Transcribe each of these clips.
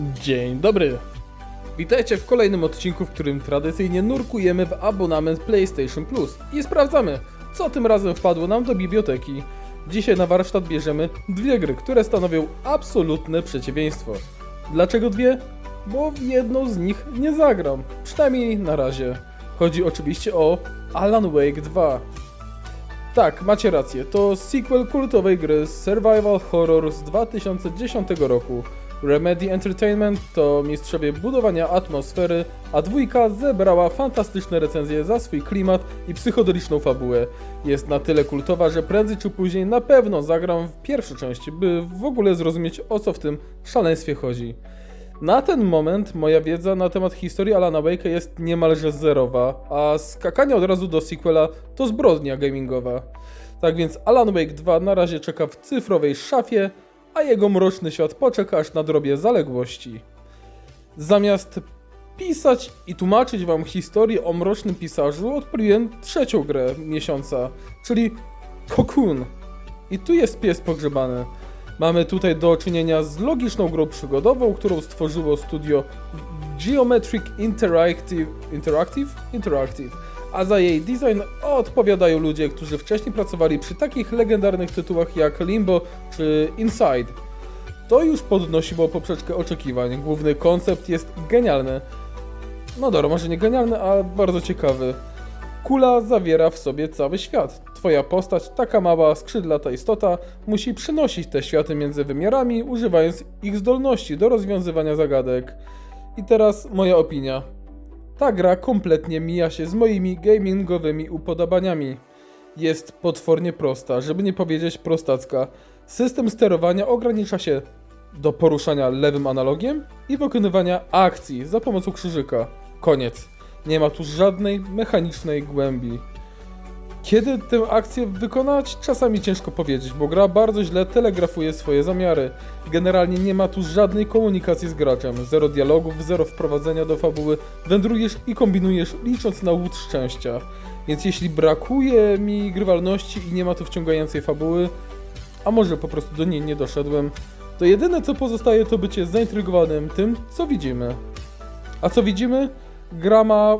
Dzień dobry. Witajcie w kolejnym odcinku, w którym tradycyjnie nurkujemy w abonament PlayStation Plus i sprawdzamy, co tym razem wpadło nam do biblioteki. Dzisiaj na warsztat bierzemy dwie gry, które stanowią absolutne przeciwieństwo. Dlaczego dwie? Bo w jedną z nich nie zagram, przynajmniej na razie. Chodzi oczywiście o Alan Wake 2. Tak, macie rację, to sequel kultowej gry Survival Horror z 2010 roku. Remedy Entertainment to mistrzowie budowania atmosfery, a dwójka zebrała fantastyczne recenzje za swój klimat i psychodeliczną fabułę. Jest na tyle kultowa, że prędzej czy później na pewno zagram w pierwszą część, by w ogóle zrozumieć o co w tym szaleństwie chodzi. Na ten moment moja wiedza na temat historii Alana Wake'a jest niemalże zerowa, a skakanie od razu do sequela to zbrodnia gamingowa. Tak więc Alan Wake 2 na razie czeka w cyfrowej szafie, a jego mroczny świat poczeka aż nadrobię zaległości. Zamiast pisać i tłumaczyć wam historię o mrocznym pisarzu, odpaliłem trzecią grę miesiąca, czyli Cocoon. I tu jest pies pogrzebany. Mamy tutaj do czynienia z logiczną grą przygodową, którą stworzyło studio Geometric Interactive, Interactive? Interactive. A za jej design odpowiadają ludzie, którzy wcześniej pracowali przy takich legendarnych tytułach jak Limbo czy Inside. To już podnosiło poprzeczkę oczekiwań. Główny koncept jest genialny. No dobra, może nie genialny, a bardzo ciekawy. Kula zawiera w sobie cały świat. Twoja postać, taka mała, skrzydlata istota, musi przenosić te światy między wymiarami, używając ich zdolności do rozwiązywania zagadek. I teraz moja opinia. Ta gra kompletnie mija się z moimi gamingowymi upodobaniami. Jest potwornie prosta, żeby nie powiedzieć prostacka. System sterowania ogranicza się do poruszania lewym analogiem i wykonywania akcji za pomocą krzyżyka. Koniec. Nie ma tu żadnej mechanicznej głębi. Kiedy tę akcję wykonać, czasami ciężko powiedzieć, bo gra bardzo źle telegrafuje swoje zamiary. Generalnie nie ma tu żadnej komunikacji z graczem, zero dialogów, zero wprowadzenia do fabuły, wędrujesz i kombinujesz licząc na łód szczęścia. Więc jeśli brakuje mi grywalności i nie ma tu wciągającej fabuły, a może po prostu do niej nie doszedłem, to jedyne co pozostaje to bycie zaintrygowanym tym, co widzimy. A co widzimy? Gra ma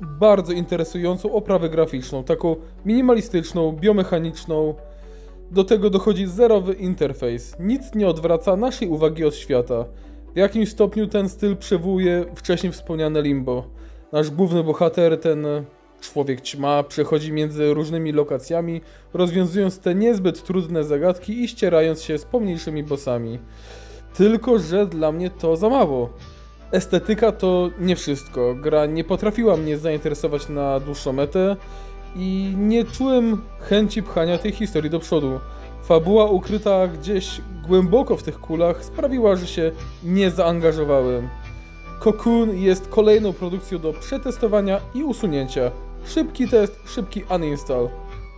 bardzo interesującą oprawę graficzną, taką minimalistyczną, biomechaniczną. Do tego dochodzi zerowy interfejs. Nic nie odwraca naszej uwagi od świata. W jakimś stopniu ten styl przywołuje wcześniej wspomniane Limbo. Nasz główny bohater, ten człowiek ćma, przechodzi między różnymi lokacjami, rozwiązując te niezbyt trudne zagadki i ścierając się z pomniejszymi bossami. Tylko, że dla mnie to za mało. Estetyka to nie wszystko. Gra nie potrafiła mnie zainteresować na dłuższą metę i nie czułem chęci pchania tej historii do przodu. Fabuła ukryta gdzieś głęboko w tych kulach sprawiła, że się nie zaangażowałem. Cocoon jest kolejną produkcją do przetestowania i usunięcia. Szybki test, szybki uninstall.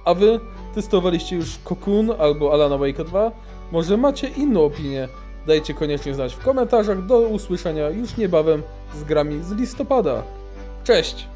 A wy testowaliście już Cocoon albo Alana Wake 2? Może macie inną opinię? Dajcie koniecznie znać w komentarzach. Do usłyszenia już niebawem z grami z listopada. Cześć!